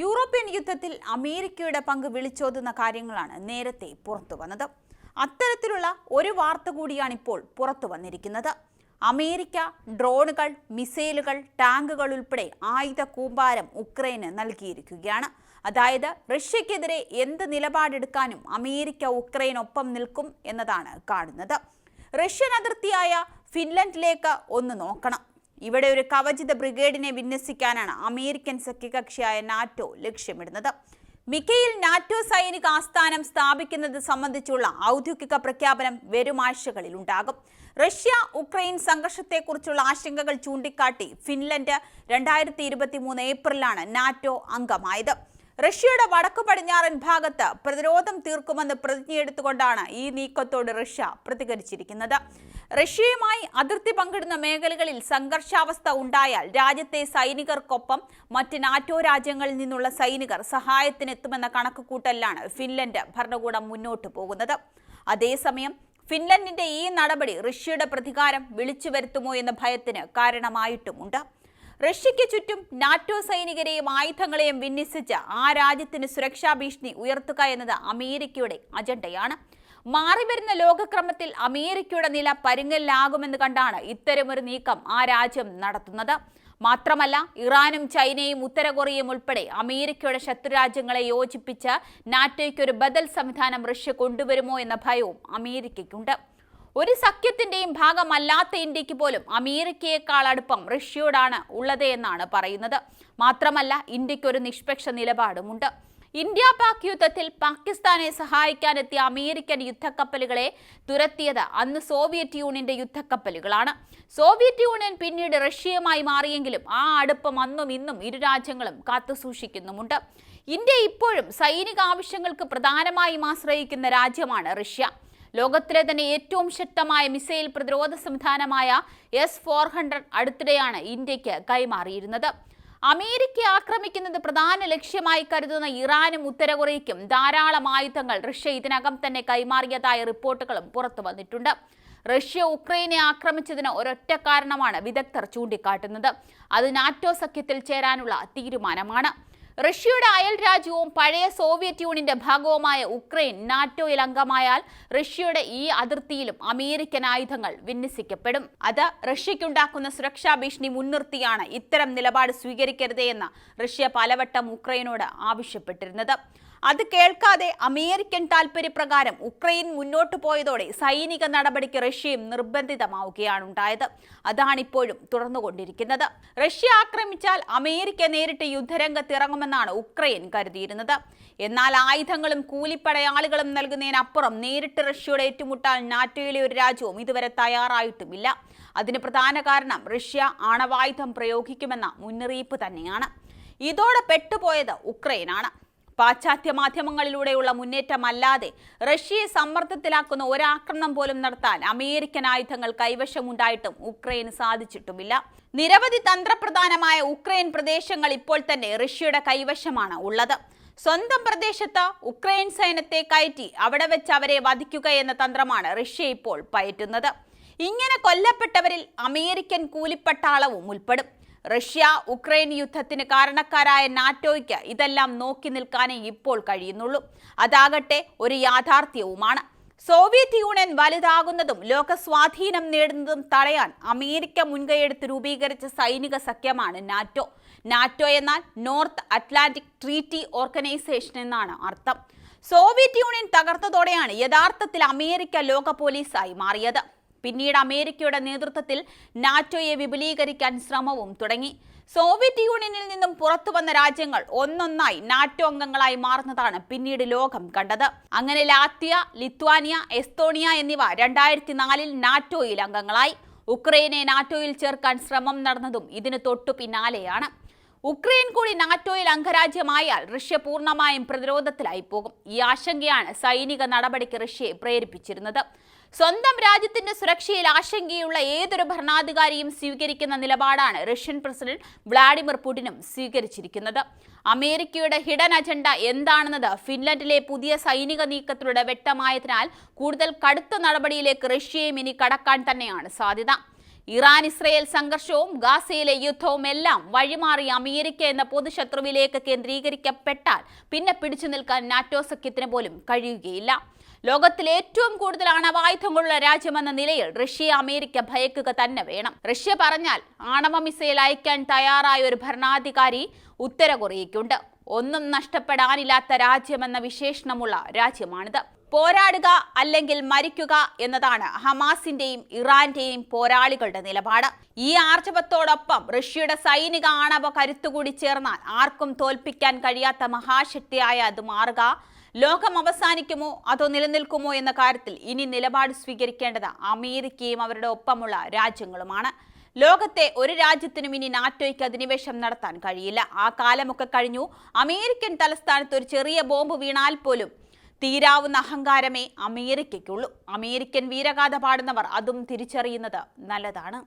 European യുദ്ധത്തിൽ അമേരിക്കയുടെ പങ്ക് വിളിച്ചോതുന്ന കാര്യങ്ങളാണ് നേരത്തെ പുറത്തു വന്നത്. അത്തരത്തിലുള്ള ഒരു വാർത്ത കൂടിയാണ് ഇപ്പോൾ പുറത്തു വന്നിരിക്കുന്നത്. അമേരിക്ക ഡ്രോണുകൾ മിസൈലുകൾ ടാങ്കുകൾ ഉൾപ്പെടെ ആയുധ കൂമ്പാരം ഉക്രൈന് നൽകിയിരിക്കുകയാണ്. അതായത് റഷ്യക്കെതിരെ എന്ത് നിലപാടെടുക്കാനും അമേരിക്ക ഉക്രൈനൊപ്പം നിൽക്കും എന്നതാണ് കാണുന്നത്. റഷ്യൻ അതിർത്തിയായ ഫിൻലൻഡിലേക്ക് ഒന്ന് നോക്കണം. ഇവിടെ ഒരു കവചിത ബ്രിഗേഡിനെ വിന്യസിക്കാനാണ് അമേരിക്കൻ സഖ്യകക്ഷിയായ നാറ്റോ ലക്ഷ്യമിടുന്നത്. മിക്കയിൽ നാറ്റോ സൈനിക ആസ്ഥാനം സ്ഥാപിക്കുന്നത് സംബന്ധിച്ചുള്ള ഔദ്യോഗിക പ്രഖ്യാപനം വരും ആഴ്ചകളിൽ ഉണ്ടാകും. റഷ്യ ഉക്രൈൻ സംഘർഷത്തെക്കുറിച്ചുള്ള ആശങ്കകൾ ചൂണ്ടിക്കാട്ടി ഫിൻലൻഡ് രണ്ടായിരത്തി ഇരുപത്തി മൂന്ന് ഏപ്രിലാണ് നാറ്റോ അംഗമായത്. റഷ്യയുടെ വടക്കു പടിഞ്ഞാറൻ ഭാഗത്ത് പ്രതിരോധം തീർക്കുമെന്ന് പ്രതിജ്ഞയെടുത്തുകൊണ്ടാണ് ഈ നീക്കത്തോട് റഷ്യ പ്രതികരിച്ചിരിക്കുന്നത്. റഷ്യയുമായി അതിർത്തി പങ്കിടുന്ന മേഖലകളിൽ സംഘർഷാവസ്ഥ ഉണ്ടായാൽ രാജ്യത്തെ സൈനികർക്കൊപ്പം മറ്റ് നാറ്റോ രാജ്യങ്ങളിൽ നിന്നുള്ള സൈനികർ സഹായത്തിനെത്തുമെന്ന കണക്കുകൂട്ടലിലാണ് ഫിൻലൻഡ് ഭരണകൂടം മുന്നോട്ട് പോകുന്നത്. അതേസമയം ഫിൻലൻഡിന്റെ ഈ നടപടി റഷ്യയുടെ പ്രതികാരം വിളിച്ചു വരുത്തുമോ എന്ന ഭയത്തിന് കാരണമായിട്ടുമുണ്ട്. റഷ്യയ്ക്ക് ചുറ്റും നാറ്റോ സൈനികരെയും ആയുധങ്ങളെയും വിന്യസിച്ച് ആ രാജ്യത്തിന് സുരക്ഷാ ഭീഷണി ഉയർത്തുക എന്നത് അമേരിക്കയുടെ അജണ്ടയാണ്. മാറിവരുന്ന ലോകക്രമത്തിൽ അമേരിക്കയുടെ നില പരുങ്ങലിലാകുമെന്ന് കണ്ടാണ് ഇത്തരമൊരു നീക്കം ആ രാജ്യം നടത്തുന്നത്. മാത്രമല്ല ഇറാനും ചൈനയും ഉത്തര കൊറിയയും ഉൾപ്പെടെ അമേരിക്കയുടെ ശത്രുരാജ്യങ്ങളെ യോജിപ്പിച്ച് നാറ്റോയ്ക്ക് ഒരു ബദൽ സംവിധാനം റഷ്യ കൊണ്ടുവരുമോ എന്ന ഭയവും അമേരിക്കയ്ക്കുണ്ട്. ഒരു സഖ്യത്തിന്റെയും ഭാഗമല്ലാത്ത ഇന്ത്യയ്ക്ക് പോലും അമേരിക്കയെക്കാൾ അടുപ്പം റഷ്യയോടാണ് ഉള്ളത് എന്നാണ് പറയുന്നത്. മാത്രമല്ല ഇന്ത്യയ്ക്ക് ഒരു നിഷ്പക്ഷ നിലപാടുമുണ്ട്. ഇന്ത്യ പാക് യുദ്ധത്തിൽ പാകിസ്ഥാനെ സഹായിക്കാനെത്തിയ അമേരിക്കൻ യുദ്ധക്കപ്പലുകളെ തുരത്തിയത് അന്ന് സോവിയറ്റ് യൂണിയന്റെ യുദ്ധക്കപ്പലുകളാണ്. സോവിയറ്റ് യൂണിയൻ പിന്നീട് റഷ്യയുമായി മാറിയെങ്കിലും ആ അടുപ്പം അന്നും ഇന്നും ഇരു രാജ്യങ്ങളും കാത്തുസൂക്ഷിക്കുന്നുമുണ്ട് ഇന്ത്യ ഇപ്പോഴും സൈനിക ആവശ്യങ്ങൾക്ക് പ്രധാനമായും ആശ്രയിക്കുന്ന രാജ്യമാണ് റഷ്യ. ലോകത്തിലെ തന്നെ ഏറ്റവും ശക്തമായ മിസൈൽ പ്രതിരോധ സംവിധാനമായ എസ് ഫോർ ഹൺഡ്രഡ് അടുത്തിടെയാണ് ഇന്ത്യയ്ക്ക് കൈമാറിയിരുന്നത്. അമേരിക്ക ആക്രമിക്കുന്നത് പ്രധാന ലക്ഷ്യമായി കരുതുന്ന ഇറാനും ഉത്തരകൊറിയയ്ക്കും ധാരാളം ആയുധങ്ങൾ റഷ്യ ഇതിനകം തന്നെ കൈമാറിയതായ റിപ്പോർട്ടുകളും പുറത്തു വന്നിട്ടുണ്ട്. റഷ്യ ഉക്രൈനെ ആക്രമിച്ചതിന് ഒരൊറ്റ കാരണമാണ് വിദഗ്ധർ ചൂണ്ടിക്കാട്ടുന്നത്. അത് നാറ്റോ സഖ്യത്തിൽ ചേരാനുള്ള തീരുമാനമാണ്. റഷ്യയുടെ അയൽ രാജ്യവും പഴയ സോവിയറ്റ് യൂണിയന്റെ ഭാഗവുമായ ഉക്രൈൻ നാറ്റോയിൽ അംഗമായാൽ റഷ്യയുടെ ഈ അതിർത്തിയിലും അമേരിക്കൻ ആയുധങ്ങൾ വിന്യസിക്കപ്പെടും. അത് റഷ്യയ്ക്കുണ്ടാക്കുന്ന സുരക്ഷാ ഭീഷണി മുൻനിർത്തിയാണ് ഇത്തരം നിലപാട് സ്വീകരിക്കരുതേ എന്ന് റഷ്യ പലവട്ടം ഉക്രൈനോട് ആവശ്യപ്പെട്ടിരുന്നത്. അത് കേൾക്കാതെ അമേരിക്കൻ താൽപര്യപ്രകാരം ഉക്രൈൻ മുന്നോട്ടു പോയതോടെ സൈനിക നടപടിക്ക് റഷ്യയും നിർബന്ധിതമാവുകയാണ് ഉണ്ടായത്. അതാണിപ്പോഴും തുടർന്നുകൊണ്ടിരിക്കുന്നത്. റഷ്യ ആക്രമിച്ചാൽ അമേരിക്ക നേരിട്ട് യുദ്ധരംഗത്ത് ഇറങ്ങുമെന്നാണ് ഉക്രൈൻ കരുതിയിരുന്നത്. എന്നാൽ ആയുധങ്ങളും കൂലിപ്പടയാളികളും നൽകുന്നതിനപ്പുറം നേരിട്ട് റഷ്യയോട് ഏറ്റുമുട്ടാൻ നാറ്റോയിലെ ഒരു രാജ്യവും ഇതുവരെ തയ്യാറായിട്ടുമില്ല. അതിന് പ്രധാന കാരണം റഷ്യ ആണവായുധം പ്രയോഗിക്കുമെന്ന മുന്നറിയിപ്പ് തന്നെയാണ്. ഇതോടെ പെട്ടുപോയത് ഉക്രൈനാണ്. പാശ്ചാത്യ മാധ്യമങ്ങളിലൂടെയുള്ള മുന്നേറ്റമല്ലാതെ റഷ്യയെ സമ്മർദ്ദത്തിലാക്കുന്ന ഒരാക്രമണം പോലും നടത്താൻ അമേരിക്കൻ ആയുധങ്ങൾ കൈവശമുണ്ടായിട്ടും ഉക്രൈന് സാധിച്ചിട്ടുമില്ല. നിരവധി തന്ത്രപ്രധാനമായ ഉക്രൈൻ പ്രദേശങ്ങൾ ഇപ്പോൾ തന്നെ റഷ്യയുടെ കൈവശമാണ് ഉള്ളത്. സ്വന്തം പ്രദേശത്ത് ഉക്രൈൻ സൈന്യത്തെ കയറ്റി അവിടെ വെച്ച് അവരെ വധിക്കുക എന്ന തന്ത്രമാണ് റഷ്യ ഇപ്പോൾ പയറ്റുന്നത്. ഇങ്ങനെ കൊല്ലപ്പെട്ടവരിൽ അമേരിക്കൻ കൂലിപ്പട്ടാളവും ഉൾപ്പെടും. റഷ്യ ഉക്രൈൻ യുദ്ധത്തിന് കാരണക്കാരായ നാറ്റോയ്ക്ക് ഇതെല്ലാം നോക്കി നിൽക്കാനേ ഇപ്പോൾ കഴിയുന്നുള്ളൂ. അതാകട്ടെ ഒരു യാഥാർത്ഥ്യവുമാണ്. സോവിയറ്റ് യൂണിയൻ വലുതാകുന്നതും ലോക സ്വാധീനം നേടുന്നതും തടയാൻ അമേരിക്ക മുൻകൈയെടുത്ത് രൂപീകരിച്ച സൈനിക സഖ്യമാണ് നാറ്റോ. നാറ്റോ എന്നാൽ നോർത്ത് അറ്റ്ലാന്റിക് ട്രീറ്റി ഓർഗനൈസേഷൻ എന്നാണ് അർത്ഥം. സോവിയറ്റ് യൂണിയൻ തകർത്തതോടെയാണ് യഥാർത്ഥത്തിൽ അമേരിക്ക ലോക പോലീസായി മാറിയത്. പിന്നീട് അമേരിക്കയുടെ നേതൃത്വത്തിൽ നാറ്റോയെ വിപുലീകരിക്കാൻ ശ്രമവും തുടങ്ങി. സോവിയറ്റ് യൂണിയനിൽ നിന്നും പുറത്തു വന്ന രാജ്യങ്ങൾ ഒന്നൊന്നായി നാറ്റോ അംഗങ്ങളായി മാറുന്നതാണ് പിന്നീട് ലോകം കണ്ടത്. അങ്ങനെ ലാത്വിയ ലിത്വാനിയ എസ്തോണിയ എന്നിവ രണ്ടായിരത്തി നാലിൽ നാറ്റോയിൽ അംഗങ്ങളായി. ഉക്രൈനെ നാറ്റോയിൽ ചേർക്കാൻ ശ്രമം നടന്നതും ഇതിന് തൊട്ടു പിന്നാലെയാണ്. ഉക്രൈൻ കൂടി നാറ്റോയിൽ അംഗരാജ്യമായാൽ റഷ്യ പൂർണമായും പ്രതിരോധത്തിലായി പോകും. ഈ ആശങ്കയാണ് സൈനിക നടപടിക്ക് റഷ്യയെ പ്രേരിപ്പിച്ചിരുന്നത്. സ്വന്തം രാജ്യത്തിന്റെ സുരക്ഷയിൽ ആശങ്കയുള്ള ഏതൊരു ഭരണാധികാരിയും സ്വീകരിക്കുന്ന നിലപാടാണ് റഷ്യൻ പ്രസിഡന്റ് വ്ളാഡിമിർ പുടിനും സ്വീകരിച്ചിരിക്കുന്നത്. അമേരിക്കയുടെ ഹിഡൻ അജണ്ട എന്താണെന്നത് ഫിൻലൻഡിലെ പുതിയ സൈനിക നീക്കത്തിലൂടെ വ്യക്തമായതിനാൽ കൂടുതൽ കടുത്ത നടപടിയിലേക്ക് റഷ്യയും ഇനി കടക്കാൻ തന്നെയാണ് സാധ്യത. ഇറാൻ ഇസ്രയേൽ സംഘർഷവും ഗാസയിലെ യുദ്ധവും എല്ലാം വഴിമാറി അമേരിക്ക എന്ന പൊതുശത്രുവിലേക്ക് കേന്ദ്രീകരിക്കപ്പെട്ടാൽ പിന്നെ പിടിച്ചു നിൽക്കാൻ നാറ്റോ സഖ്യത്തിന് പോലും കഴിയുകയില്ല. ലോകത്തിലെ ഏറ്റവും കൂടുതൽ ആണവായുധങ്ങളുള്ള രാജ്യമെന്ന നിലയിൽ റഷ്യ അമേരിക്ക ഭയക്കുക തന്നെ വേണം. റഷ്യ പറഞ്ഞാൽ ആണവ മിസൈൽ അയക്കാൻ തയ്യാറായ ഒരു ഭരണാധികാരി ഉത്തര കൊറിയയ്ക്കുണ്ട് ഒന്നും നഷ്ടപ്പെടാനില്ലാത്ത രാജ്യമെന്ന വിശേഷണമുള്ള രാജ്യമാണിത്. പോരാടുക അല്ലെങ്കിൽ മരിക്കുക എന്നതാണ് ഹമാസിന്റെയും ഇറാന്റെയും പോരാളികളുടെ നിലപാട്. ഈ ആർജവത്തോടൊപ്പം റഷ്യയുടെ സൈനിക ആണവ കരുത്തുകൂടി ചേർന്നാൽ ആർക്കും തോൽപ്പിക്കാൻ കഴിയാത്ത മഹാശക്തിയായ അത് മാറുക. ലോകം അവസാനിക്കുമോ? അതോ നിലനിൽക്കുമോ എന്ന കാര്യത്തിൽ ഇനി നിലപാട് സ്വീകരിക്കേണ്ടത് അമേരിക്കയും അവരുടെ ഒപ്പമുള്ള രാജ്യങ്ങളുമാണ്. ലോകത്തെ ഒരു രാജ്യത്തിനും ഇനി നാറ്റോയ്ക്ക് അധിനിവേശം നടത്താൻ കഴിയില്ല. ആ കാലമൊക്കെ കഴിഞ്ഞു. അമേരിക്കൻ തലസ്ഥാനത്ത് ഒരു ചെറിയ ബോംബ് വീണാൽ പോലും തീരാവുന്ന അഹങ്കാരമേ അമേരിക്കയ്ക്കുള്ളൂ. അമേരിക്കൻ വീരഗാഥ പാടുന്നവർ അതും തിരിച്ചറിയുന്നത് നല്ലതാണ്.